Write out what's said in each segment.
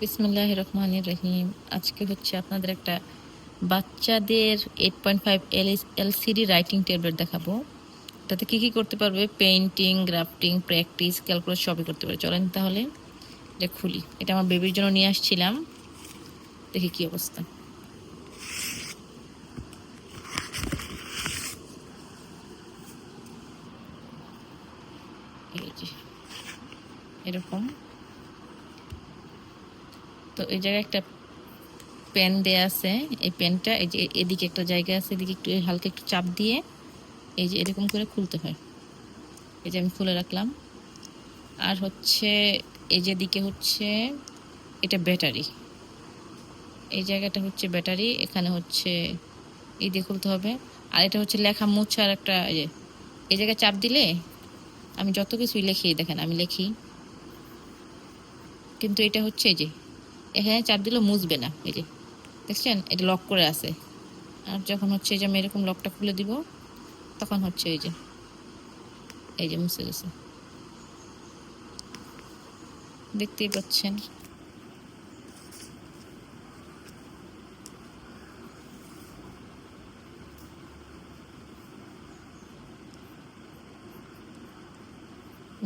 বিসমুল্লাহ রহমান রহিম আজকে হচ্ছে আপনাদের একটা বাচ্চাদের eight point five L LCD writing tablet দেখাবো। তাতে কী কী করতে পারবে? পেইন্টিং গ্রাফটিং প্র্যাকটিস ক্যালকুলেট সবই করতে পারবে। চলেন তাহলে এটা খুলি। এটা আমার বেবির জন্য নিয়ে আসছিলাম। দেখি কী অবস্থা। এরকম। তো এই জায়গায় একটা পেন দেয়া আছে। এই পেনটা এই যে এদিকে একটা জায়গা আছে, এদিকে একটু হালকা একটু চাপ দিয়ে এই যে এরকম করে খুলতে হয়। এই যে আমি খুলে রাখলাম। আর হচ্ছে এই যে দিকে হচ্ছে এটা ব্যাটারি। এই জায়গাটা হচ্ছে ব্যাটারি, এখানে হচ্ছে এই দিয়ে খুলতে হবে। আর এটা হচ্ছে লেখা মুছার একটা এই যে এই জায়গায় চাপ দিলে আমি যত কিছুই লিখি, দেখেন আমি লিখি। কিন্তু এটা হচ্ছে এই যে এখানে চাপ দিলেও মুছবে না, এই যে। দেখছেন? এটা লক করে আছে। আর যখন হচ্ছে এই যে আমি এরকম লকটা খুলে দিব, তখন হচ্ছে এই যে এই যে মুছে গেছে। দেখতেই পাচ্ছেন।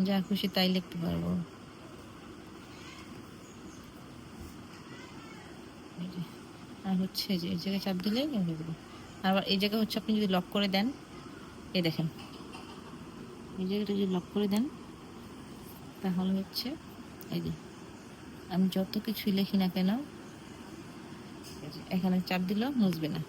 যা খুশি তাই লিখতে পারব এই যে। আর হচ্ছে যে এই জায়গায় চাপ দিলেই হয়ে যাবে আবার এই জায়গায় হচ্ছে আপনি যদি লক করে দেন, এই দেখেন। এই জায়গাটা যদি লক করে দেন, তাহলে হচ্ছে এই যে, আমি যত কিছুই লিখি না কেন এখানে চাপ দিলেও মুছবে না।